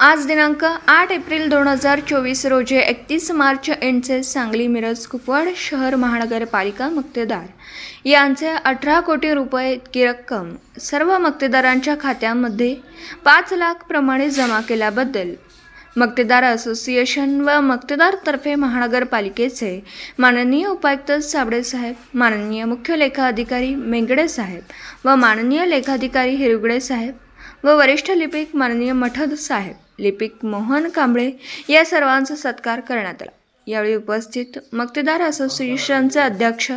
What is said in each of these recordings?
आज दिनांक आठ एप्रिल दोन हजार चोवीस रोजी एकतीस मार्च एंडचे सांगली मिरज कुपवाड शहर महानगरपालिका मक्तेदार. यांचे अठरा कोटी रुपये इतकी रक्कम सर्व मक्तेदारांच्या खात्यामध्ये पाच लाख प्रमाणे जमा केल्याबद्दल मक्तेदार असोसिएशन व मक्तेदारतर्फे महानगरपालिकेचे माननीय उपायुक्त साबळे साहेब माननीय मुख्य लेखा अधिकारी मेंगडे साहेब व माननीय लेखाधिकारी हिरुगडे साहेब व वरिष्ठ लिपिक माननीय मठद साहेब लिपिक मोहन कांबळे या सर्वांचा सत्कार करण्यात आला. यावेळी उपस्थित मक्तेदार असोसिएशनचे अध्यक्ष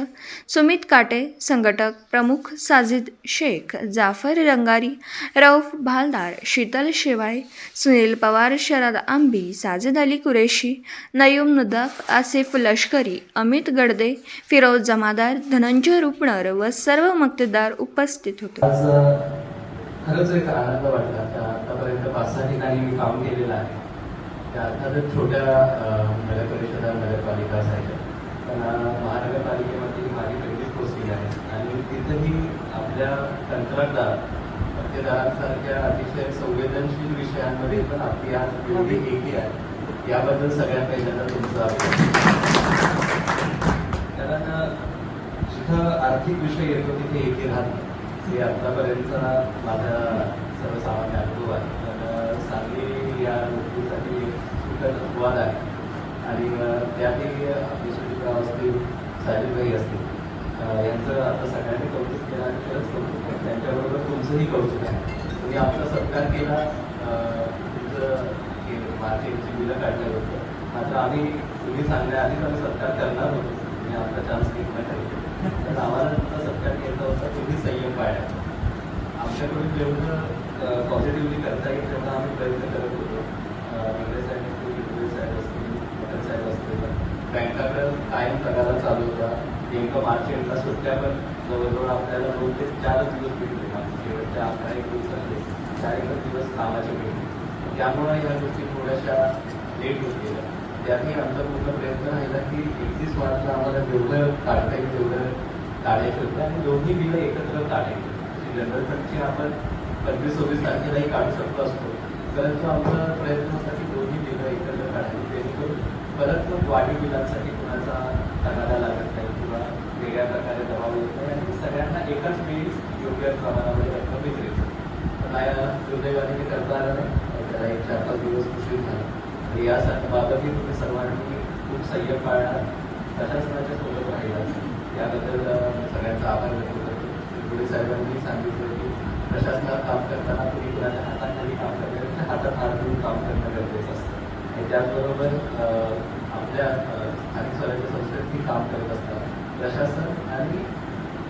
सुमित काटे संघटक प्रमुख साजिद शेख जाफर रंगारी रौफ भालदार शीतल शेवाळे सुनील पवार शरद आंबी साजिद अली कुरेशी नयूम नुदाफ आसिफ लष्करी अमित गडदे फिरोज जमादार धनंजय रुपणर व सर्व मक्तेदार उपस्थित होते. खरंच एक आनंद वाटला. त्या आतापर्यंत पाच सहा ठिकाणी मी काम केलेलं आहे. त्या अर्थातच छोट्या नगर परिषदा नगरपालिका असायच्या पण महानगरपालिकेमध्ये माझी पहिलीच पोस्टिंग आहे. आणि तिथंही आपल्या कंत्राटदार मक्तेदारांसारख्या अतिशय संवेदनशील विषयांमध्ये पण आपली आज एवढी एकी आहे. याबद्दल सगळ्यात पहिल्यांदा तुमचं अभिनंदन. कारण जिथं आर्थिक विषय येतो तिथे एकी राहत नाही. हे आतापर्यंतचा माझा सर्वसामान्य अनुभव आहे. तर सांगली या गोष्टीसाठी सुखद अपवाद आहे. आणि त्यातही आपले सुचित्रा असतील. साजिदभाई असतील यांचं आता सगळ्यांनी कौतुक केलं आणि खरंच कौतुक केलं. त्यांच्याबरोबर तुमचंही कौतुक आहे. तुम्ही आमचा सत्कार केला तुमचं मार्केटची बिलं काढलं होतं मात्र आम्ही तुम्ही सांगण्याआधीच आम्ही सत्कार करणार होतो. तुम्ही आमचा चान्स घेतला नाही तर आम्हाला तुमचा सत्कार घ्यायचा होता तुम्ही सही काय आमच्याकडून जेवढं पॉझिटिव्हली करता येईल तेवढा आम्ही प्रयत्न करत होतो. वेगळे साहेब असतील हिरवे असतील असतील. बँकाकडं कायम तगादा चालू होता. नेमकं मार्च एंडला सुट्ट्या पण जवळजवळ आपल्याला दोन ते चारच दिवस भेटले. शेवटच्या अकरा एक दिवसातले चार एकच दिवस कामाचे भेटले. त्यामुळे ह्या गोष्टी थोड्याशा लेट होत गेल्या. त्यातही आमचा पूर्ण प्रयत्न राहिला की एकतीस मार्चला आम्हाला जेवढं काढता येईल तेवढं काढायचं होतं आणि दोन्ही बिलं एकत्र काढायची जनरल फंडची आपण पंचवीस सव्वीस तारखेलाही काढू शकतो असतो. परंतु आमचा प्रयत्न होता की दोन्ही बिलं एकत्र काढायची जेणेकरून परत मग वाढीव बिलांसाठी कुणाचा तगादा लागत नाही किंवा वेगळ्या प्रकारे दबाव येत नाही आणि सगळ्यांना एकाच वेळी योग्य प्रमाणामध्ये रक्कम मिळते. पण दुर्दैवाने ते करता आलं नाही. त्याला एक चार पाच दिवस उशीर झाला. या यासाठी बाबतही तुम्ही सर्वांनी खूप संयम पाळला माझ्या सोबत राहिला. याबद्दल सगळ्यांचा आभार व्यक्त करतो. पुढे साहेबांनी सांगितलं की प्रशासनात काम करताना तुम्ही कुणाच्या हाताखाली काम करण्यापेक्षा हातात हात घेऊन काम करणं गरजेचं असतं. आणि त्याचबरोबर आपल्या स्थानिक स्वराज्य संस्थेतही काम करत असतात. प्रशासन आणि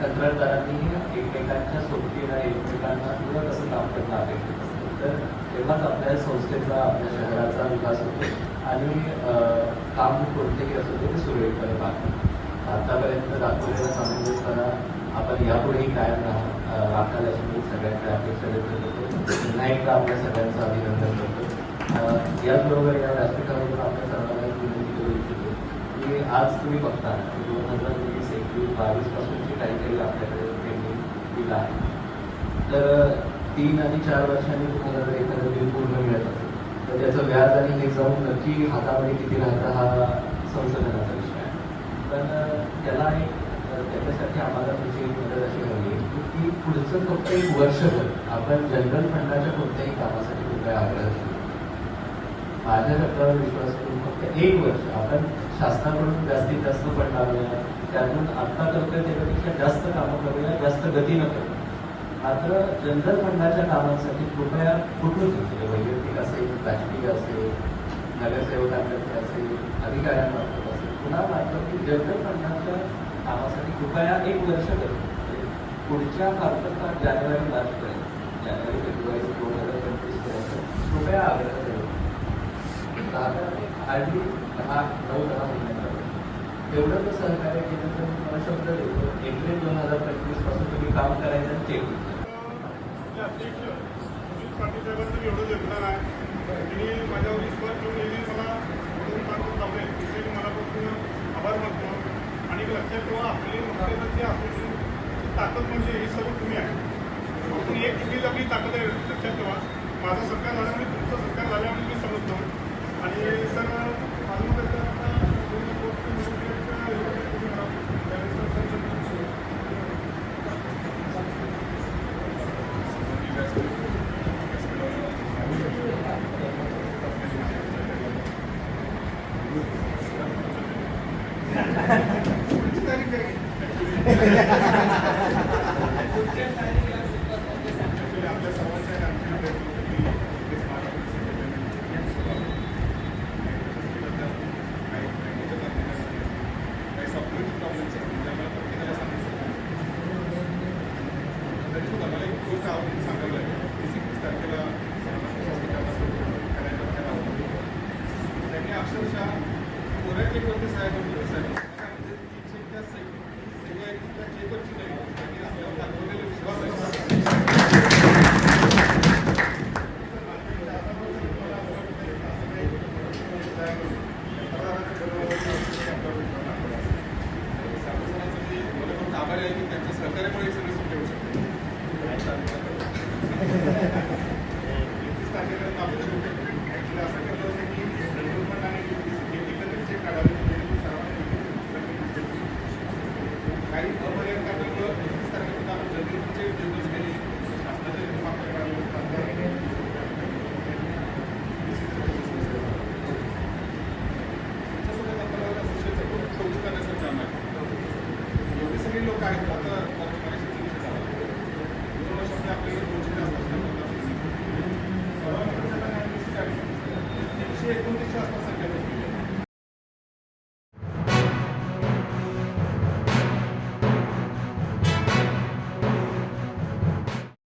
कंत्राटदारांनी एकमेकांच्या सोबतीनं एकमेकांना पुढं कसं काम करणं अपेक्षित असतं. तर तेव्हाच आपल्या संस्थेचा आपल्या शहराचा विकास होतो आणि काम कोणतेही असो ते सुरळीतपणे पार आतापर्यंत दाखवलेला सामंजस्यपणा आपण यापुढेही कायम राहा अ, राखाल अशी मी सगळ्यांच्या अपेक्षा व्यक्त करतो. पुन्हा एकदा आपल्या सगळ्यांचं अभिनंदन करतो. याचबरोबर या व्यासपीठावरून आपल्या सर्वांना एक विनंती करू इच्छितो की आज तुम्ही बघता की दोन हजार वीस एकवीस बावीस पासूनची काही आपल्याकडे पेंडिंग बिल आहे. तर तीन आणि चार वर्षांनी तुम्हाला जर एखादं बिल पूर्ण मिळत असेल तर त्याचं व्याज आणि हे जाऊन नक्की हातामध्ये किती राहतं हा संशोधनाचा विषय आहे. पण त्याला एक त्याच्यासाठी आम्हाला तुमची एक मदत अशी हवी आहे की- पुढचं फक्त एक वर्षभर आपण जनरल फंडाच्या कोणत्याही कामासाठी कृपया आग्रह माझ्या शब्दावर विश्वास करून फक्त एक वर्ष आपण शासनाकडून जास्तीत जास्त फंड आणूया त्यातून आत्ता करतोय त्याच्यापेक्षा जास्त कामं करूया जास्त गतीनं करूया. मात्र जनरल फंडाच्या कामांसाठी कृपया कुठून वैयक्तिक असेल राजकीय असेल नगरसेवकांतर्फे असेल अधिकाऱ्यांमार्फत मला वाटलं की जनरल फंडाच्या कामासाठी कृपया एक वर्ष करतो. म्हणजे पुढच्या फारकत जानेवारी मार्चपर्यंत जानेवारी फेब्रुवारी दोन हजार पंचवीसपर्यंत कृपया आग्रह करू. दहा हार्डली दहा नऊ दहा महिन्याचा एवढं तर सहकार्य केलं तर मी तुम्हाला शब्द देतो. एप्रिल दोन हजार पंचवीसपासून तुम्ही काम करायचं आणि चेक पाटील साहेबांचं एवढं जगणार आहे. आणि माझ्यावर विश्वास ठेवून नेहमी मला म्हणून काढून त्याचे मनापासून आभार मानतो. आणि लक्षात ठेवा आपली मुख्यमंत्री असोसिएशनची ताकद म्हणजे हे सर्व तुम्ही आहे. आपण एक किती आपली ताकद आहे लक्षात ठेवा. माझं सरकार झाल्यामुळे तुमचं तुमचं सरकार झाल्यामुळे मी समजतो. आणि सर Thank you.